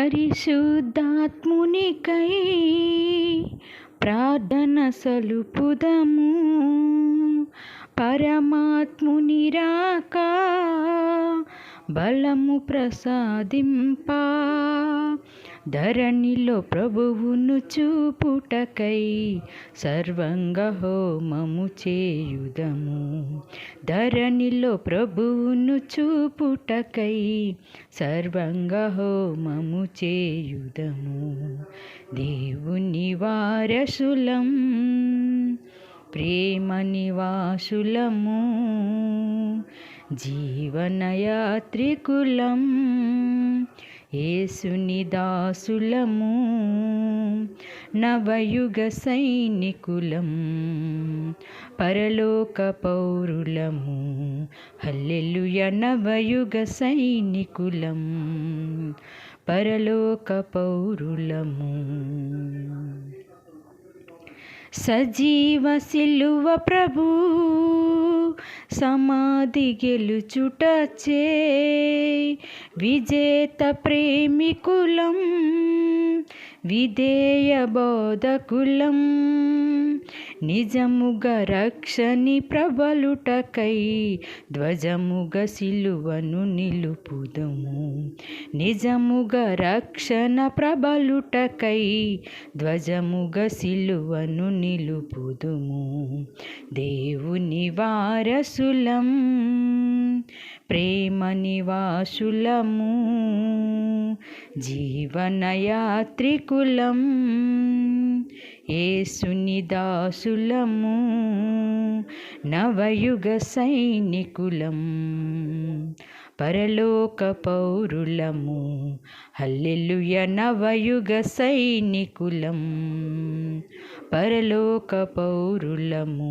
పరిశుద్ధాత్మునికై ప్రార్థన సలుపుదము. పరమాత్ముని రాక బలము ప్రసాదింప. ధరణిలో ప్రభువును చూపుటకై సర్వంగ హోమము చేయుదము. ధరణిలో ప్రభువును చూపుటకై సర్వంగ హోమము చేయుదము. దేవుని వారసులం ప్రేమ నివాసులము జీవనయాత్రికులం ఏసుని దాసులము నవయుగ సైనికులం. పరలోక పౌరులము. హల్లెలుయ నవయుగ సైనికులం. పరలోక పౌరులము. సజీవ సిలువ ప్రభు సమాధి గెలుచుటచే విజేత ప్రేమికులం విధేయ బోధకులం. నిజముగ రక్షని ప్రబలుటకై ధ్వజముగ సిలువను నిలుపుదము. నిజముగ రక్షణ ప్రబలుటకై ధ్వజముగ సిలువను నిలుపుదుము. దేవుని వారసులం ప్రేమ నివాసులము జీవనయాత్రికులం ఏసుని దాసులము నవయుగ సైనికులం పరలోక పౌరులము హల్లెలుయ నవయుగ సైనికులం పరలోక పౌరులము.